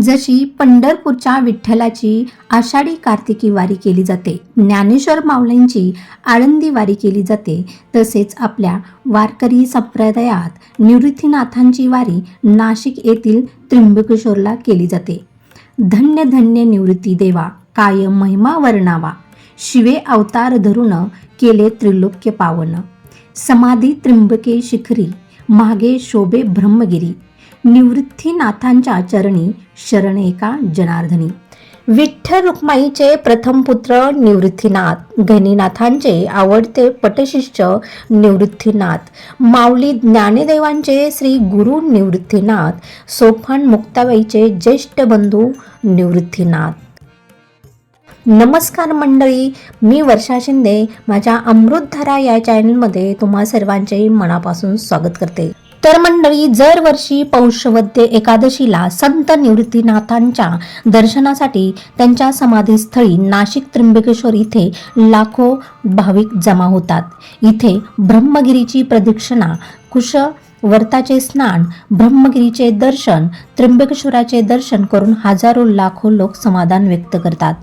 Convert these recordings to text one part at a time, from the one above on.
जशी पंढरपूरच्या विठ्ठलाची आषाढी कार्तिकी वारी केली जाते ज्ञानेश्वर माऊलींची आळंदी वारी केली जाते तसेच आपल्या वारकरी संप्रदायात निवृत्तीनाथांची वारी नाशिक येथील त्र्यंबकेश्वरला केली जाते. धन्य धन्य निवृत्ती देवा काय महिमा वर्णावा. शिवे अवतार धरून केले त्रिलोक्य पावन. समाधी त्र्यंबके शिखरी मागे शोभे ब्रह्मगिरी. निवृत्तीनाथांच्या चरणी शरण एका जनार्दनी? विठ्ठल रुक्माईचे प्रथम पुत्र निवृत्तीनाथ गणिनाथांचे आवडते पटशिष्य निवृत्तीनाथ माऊली ज्ञानदेवांचे श्री गुरु निवृत्तीनाथ सोफान मुक्ताबाईचे ज्येष्ठ बंधू निवृत्तीनाथ. नमस्कार मंडळी मी वर्षा शिंदे माझ्या अमृतधारा या चॅनलमध्ये तुम्हा सर्वांचे मनापासून स्वागत करते. तर मंडळी दरवर्षी पौषवद्य एकादशीला संत निवृत्तीनाथांच्या दर्शनासाठी त्यांच्या समाधीस्थळी नाशिक त्र्यंबकेश्वर इथे लाखो भाविक जमा होतात. इथे ब्रह्मगिरीची प्रदक्षिणा कुश वर्ताचे स्नान ब्रह्मगिरीचे दर्शन त्र्यंबकेश्वराचे दर्शन करून हजारो लाखो लोक समाधान व्यक्त करतात.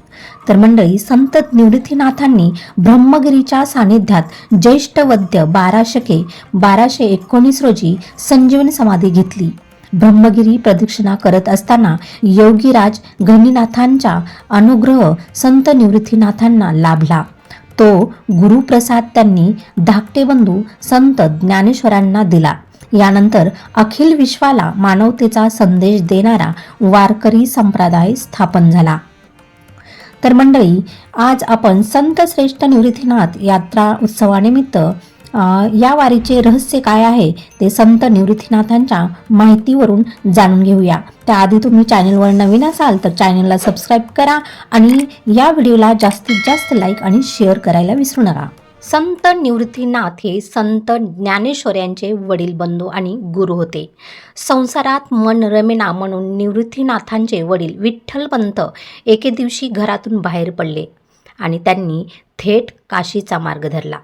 तर मंडळी संत निवृत्तीनाथांनी ब्रह्मगिरीच्या सानिध्यात ज्येष्ठ वद्य बाराशके बाराशे एकोणीस रोजी संजीवनी समाधी घेतली. ब्रह्मगिरी प्रदक्षिणा करत असताना योगीराज घनीनाथांचा अनुग्रह संत निवृत्तीनाथांना लाभला. तो गुरुप्रसाद त्यांनी धाकटे बंधू संत ज्ञानेश्वरांना दिला. यानंतर अखिल विश्वाला मानवतेचा संदेश देणारा वारकरी संप्रदाय स्थापन झाला. तर मंडळी आज आपण संत श्रेष्ठ निवृत्तीनाथ यात्रा उत्सवानिमित्त या वारीचे रहस्य काय आहे ते संत निवृत्तीनाथांच्या माहितीवरून जाणून घेऊया. त्याआधी तुम्ही चॅनलवर नवीन असाल तर चॅनलला सबस्क्राईब करा आणि या व्हिडिओला जास्तीत जास्त लाईक आणि शेअर करायला विसरू नका. संत निवृत्तीनाथ हे संत ज्ञानेश्वर यांचे वडील बंधू आणि गुरु होते. संसारात मन रमेना म्हणून निवृत्तीनाथांचे वडील विठ्ठलपंत एके दिवशी घरातून बाहेर पडले आणि त्यांनी थेट काशीचा मार्ग धरला.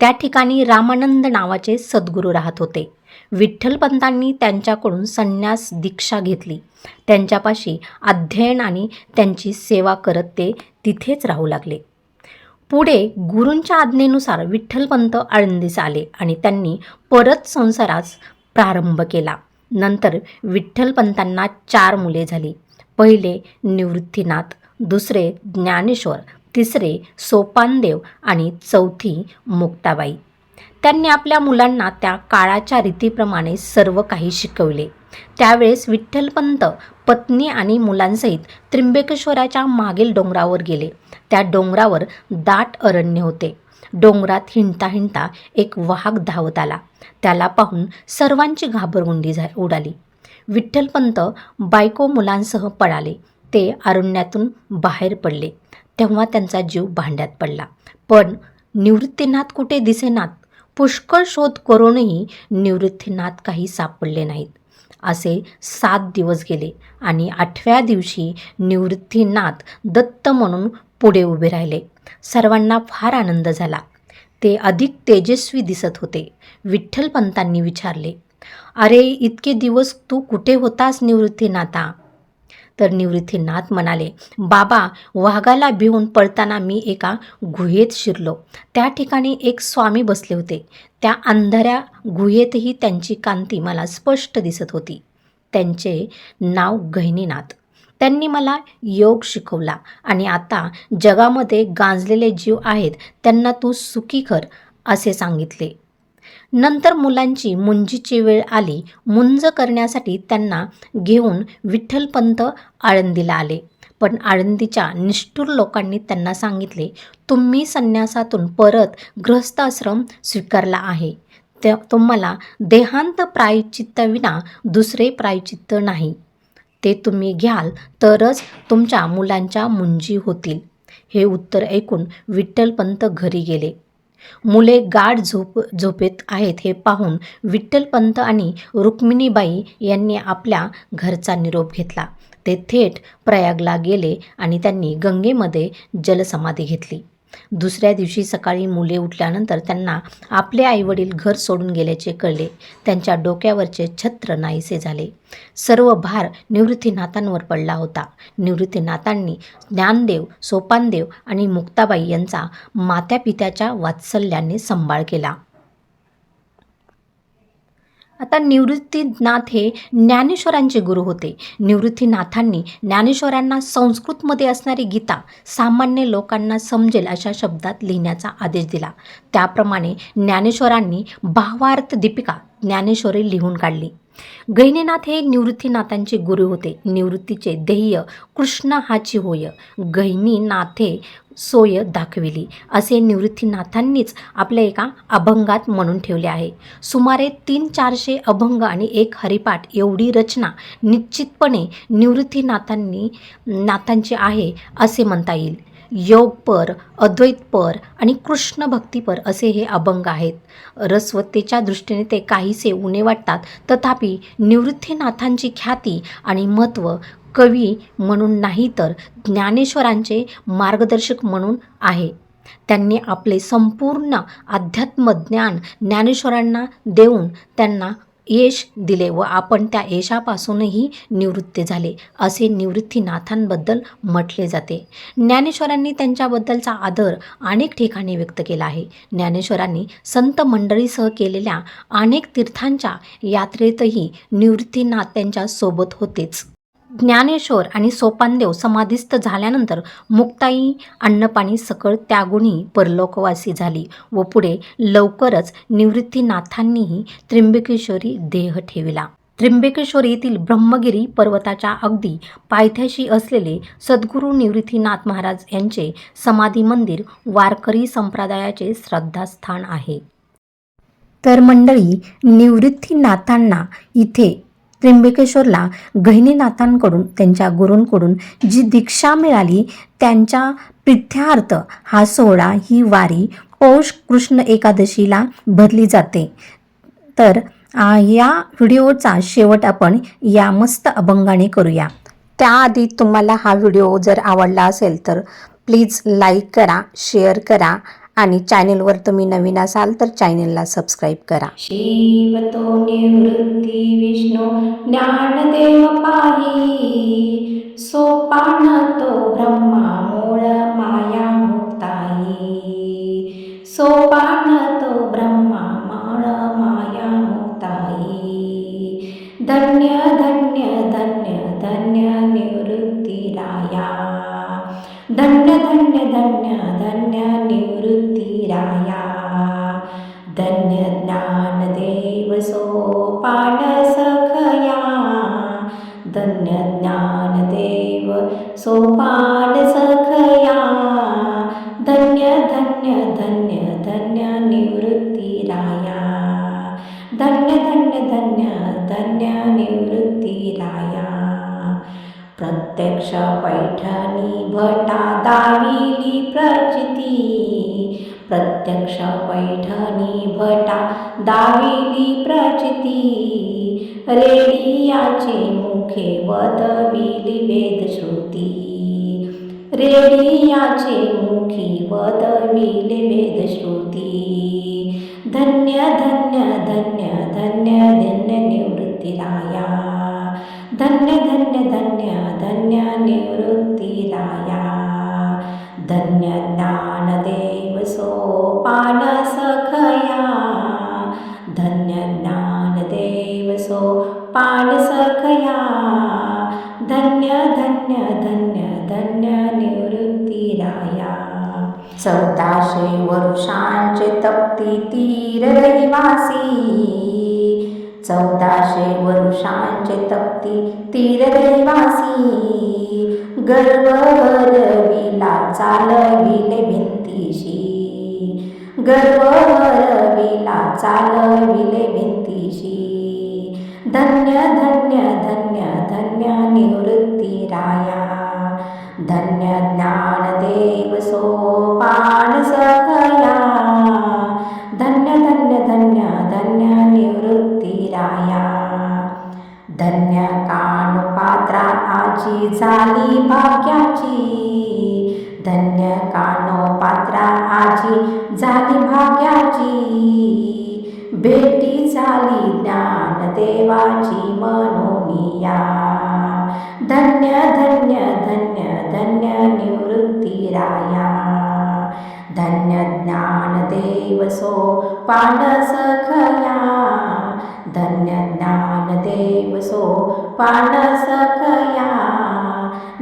त्या ठिकाणी रामानंद नावाचे सद्गुरू राहत होते. विठ्ठलपंतांनी त्यांच्याकडून संन्यास दीक्षा घेतली. त्यांच्यापाशी अध्ययन आणि त्यांची सेवा करत ते तिथेच राहू लागले. पुढे गुरूंच्या आज्ञेनुसार विठ्ठलपंत आळंदीस आले आणि त्यांनी परत संसारास प्रारंभ केला. नंतर विठ्ठलपंतांना चार मुले झाली. पहिले निवृत्तीनाथ दुसरे ज्ञानेश्वर तिसरे सोपानदेव आणि चौथी मुक्ताबाई. त्यांनी आपल्या मुलांना त्या काळाच्या रीतीप्रमाणे सर्व काही शिकवले. त्यावेळेस विठ्ठलपंत पत्नी आणि मुलांसहित त्र्यंबकेश्वराच्या मागील डोंगरावर गेले. त्या डोंगरावर दाट अरण्य होते. डोंगरात हिंडता हिंडता एक वाहक धावत आला. त्याला पाहून सर्वांची घाबरगुंडी झा उडाली. विठ्ठलपंत बायको मुलांसह पळाले. ते अरण्यातून बाहेर पडले. तेव्हा त्यांचा जीव भांड्यात पडला. पण निवृत्तीनाथ कुठे दिसेनात? पुष्कळ शोध करूनही निवृत्तीनाथ काही सापडले नाहीत. असे सात दिवस गेले आणि आठव्या दिवशी निवृत्तीनाथ दत्त म्हणून पुढे उभे राहिले. सर्वांना फार आनंद झाला. ते अधिक तेजस्वी दिसत होते. विठ्ठलपंतांनी विचारले अरे इतके दिवस तू कुठे होतास निवृत्तीनाथा? तर निवृत्तीनाथ म्हणाले बाबा वाघाला भिवून पळताना मी एका गुहेत शिरलो. त्या ठिकाणी एक स्वामी बसले होते. त्या अंधाऱ्या गुहेतही त्यांची कांती मला स्पष्ट दिसत होती. त्यांचे नाव गहिनीनाथ. त्यांनी मला योग शिकवला आणि आता जगामध्ये गांजलेले जीव आहेत त्यांना तू सुखी कर असे सांगितले. नंतर मुलांची मुंजीची वेळ आली. मुंज करण्यासाठी त्यांना घेऊन विठ्ठलपंत आळंदीला आले. पण आळंदीच्या निष्ठुर लोकांनी त्यांना सांगितले तुम्ही संन्यासातून परत गृहस्थ आश्रम स्वीकारला आहे. त्या तुम्हाला देहांत प्रायचित्ताविना दुसरे प्रायचित्त नाही. ते तुम्ही घ्याल तरच तुमच्या मुलांच्या मुंजी होतील. हे उत्तर ऐकून विठ्ठलपंत घरी गेले. मुले गाढ झोप झोपेत आहेत हे पाहून विठ्ठलपंत आणि रुक्मिणीबाई यांनी आपल्या घरचा निरोप घेतला. ते थेट प्रयागला गेले आणि त्यांनी गंगेमध्ये जलसमाधी घेतली. दुसऱ्या दिवशी सकाळी मुले उठल्यानंतर त्यांना आपले आईवडील घर सोडून गेल्याचे कळले. त्यांच्या डोक्यावरचे छत्र नाहीसे झाले. सर्व भार निवृत्तीनाथांवर पडला होता. निवृत्तीनाथांनी ज्ञानदेव सोपानदेव आणि मुक्ताबाई यांचा मात्यापित्याच्या वात्सल्याने सांभाळ केला. आता निवृत्तीनाथ हे ज्ञानेश्वरांचे गुरु होते. निवृत्तीनाथांनी ज्ञानेश्वरांना संस्कृतमध्ये असणारी गीता सामान्य लोकांना समजेल अशा शब्दात लिहिण्याचा आदेश दिला. त्याप्रमाणे ज्ञानेश्वरांनी भावार्थ दीपिका ज्ञानेश्वरी लिहून काढली. गहिनीनाथ हे निवृत्तीनाथांचे गुरु होते. निवृत्तीचे ध्येय कृष्ण हाची होय. गहिनीनाथे सोय दाखविली. असे निवृत्तीनाथांनीच आपल्या एका अभंगात म्हणून ठेवले आहे. सुमारे तीन चारशे अभंग आणि एक हरिपाठ एवढी रचना निश्चितपणे निवृत्तीनाथांनी नाथांची आहे असे म्हणता येईल. योगपर अद्वैतपर आणि कृष्ण भक्तीपर असे हे अभंग आहेत. रसवत्तेच्या दृष्टीने ते काहीसे उणे वाटतात. तथापि निवृत्तीनाथांची ख्याती आणि महत्त्व कवी म्हणून नाही तर ज्ञानेश्वरांचे मार्गदर्शक म्हणून आहे. त्यांनी आपले संपूर्ण अध्यात्मज्ञान ज्ञानेश्वरांना देऊन त्यांना यश दिले व आपण त्या यशापासूनही निवृत्त झाले असे निवृत्तीनाथांबद्दल म्हटले जाते. ज्ञानेश्वरांनी त्यांच्याबद्दलचा आदर अनेक ठिकाणी व्यक्त केला आहे. ज्ञानेश्वरांनी संत मंडळीसह केलेल्या अनेक तीर्थांच्या यात्रेतही निवृत्तीनाथ त्यांच्यासोबत होतेच. ज्ञानेश्वर आणि सोपानदेव समाधिस्थ झाल्यानंतर मुक्ताई अन्नपाणी सकळ त्यागुणी परलोकवासी झाली व पुढे लवकरच निवृत्तीनाथांनीही त्र्यंबकेश्वरी देह ठेविला. त्र्यंबकेश्वर येथील ब्रह्मगिरी पर्वताच्या अगदी पायथ्याशी असलेले सद्गुरू निवृत्तीनाथ महाराज यांचे समाधी मंदिर वारकरी संप्रदायाचे श्रद्धास्थान आहे. तर मंडळी निवृत्तीनाथांना इथे त्र्यंबकेश्वरला गहिनीनाथांकडून त्यांच्या गुरूंकडून जी दीक्षा मिळाली त्यांच्या प्रिथ्यार्थ हा सोहळा ही वारी पौष कृष्ण एकादशीला भरली जाते. तर आ, या व्हिडिओचा शेवट आपण या मस्त अभंगाने करूया. त्याआधी तुम्हाला हा व्हिडिओ जर आवडला असेल तर प्लीज लाईक करा शेअर करा आणि चॅनेलवर तुम्ही नवीन असाल तर चॅनेलला सबस्क्राईब करा. शिव तो निवृत्ती विष्णू ज्ञानदेव पाही सोपान तो ब्रह्मा मूळ माया मुक्ताई. सोपान तो ब्रह्मा मूळ माया मुक्ताई. धन्य धन्य धन्य धन्य निवृत्ती राया धन्य धन्य धन्य धन्य निवृत्ती राया। धन्य ज्ञानदेव सोपान सखया। धन्य ज्ञानदेव सोपान सखया। धन्य धन्य धन्य धन्य निवृत्ती राया। धन्य धन्य धन्य धन्य निवृत्ती राया। प्रत्यक्ष पैठणी भटा दाविली प्रचिती। प्रत्यक्ष पैठणी भटा दाविली प्रचिती। रेडियाचे मुखे वदविली वेदश्रुती। रेडियाचे मुखी वदविली वेदश्रुती। धन्य धन्य धन्य धन्य धन्य निवृत्ती राया धन्य धन्य धन्य धन्य निवृत्ती राया धन्य ज्ञानदेव सोपान सखया। धन्य ज्ञानदेव सोपान सखया। धन्य धन्य धन्य धन्य निवृत्ती राया चौदाशे वर्षांचे तप्ती तीर रहिवासी। चौदाशे वरुषांचे तप्ती तीर रहिवासी गर्वरविला चालविले भिंतीशी. गर्वरविला चालविले भिंतीशी. धन्य धन्य धन्य धन्य निवृत्ती राया. धन्य ज्ञानदेव सोपान सखया. धन्य कानपात्रा आजी झाली भाग्याची. धन्य कानुपात्र आजी झाली भाग्याची. भेटी झाली ज्ञान देवाची मनोनिया. धन्य धन्य धन्य धन्य निवृत्ती राया धन्य ज्ञान देवसो पांडस खया धन्य ज्ञानदेव सो पांडस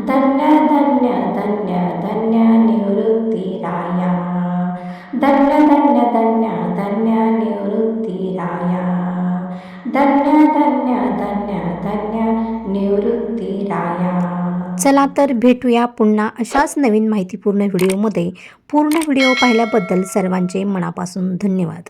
धन्य धन्य धन्य धन्य निवृत्ती राया धन्य धन्य धन्य धन्य निवृत्ती राया धन्य धन्य धन्य धन्य निवृत्ती राया चला तर भेटूया पुन्हा अशाच नवीन माहितीपूर्ण व्हिडिओमध्ये. पूर्ण व्हिडिओ पाहिल्याबद्दल सर्वांचे मनापासून धन्यवाद.